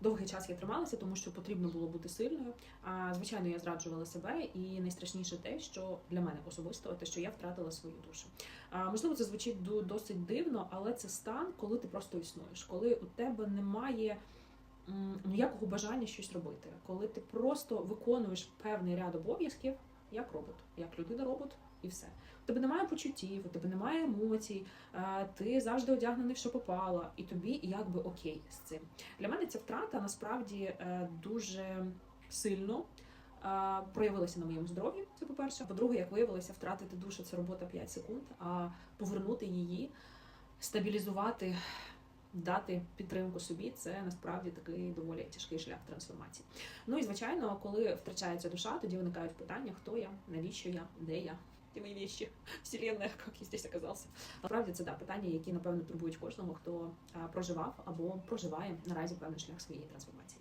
Довгий час я трималася, тому що потрібно було бути сильною. А звичайно, я зраджувала себе, і найстрашніше те, що для мене особисто, те, що я втратила свою душу. А можливо, це звучить досить дивно, але це стан, коли ти просто існуєш, коли у тебе немає ніякого бажання щось робити, коли ти просто виконуєш певний ряд обов'язків як робот, як людина-робот, і все. У тебе немає почуттів, у тебе немає емоцій, е, ти завжди одягнений що попало, і тобі якби окей з цим. Для мене ця втрата насправді е, дуже сильно е, проявилася на моєму здоров'ї. Це по-перше. По-друге, як виявилося, втратити душу це робота 5 секунд, а повернути її, стабілізувати. Дати підтримку собі це насправді такий доволі тяжкий шлях трансформації. Ну і звичайно, коли втрачається душа, тоді виникають питання: хто я, навіщо я, де я, Ті мої віщі, вселенная, як я здесь оказався. Насправді це да питання, які напевно турбують кожного, хто проживав або проживає наразі певний шлях своєї трансформації.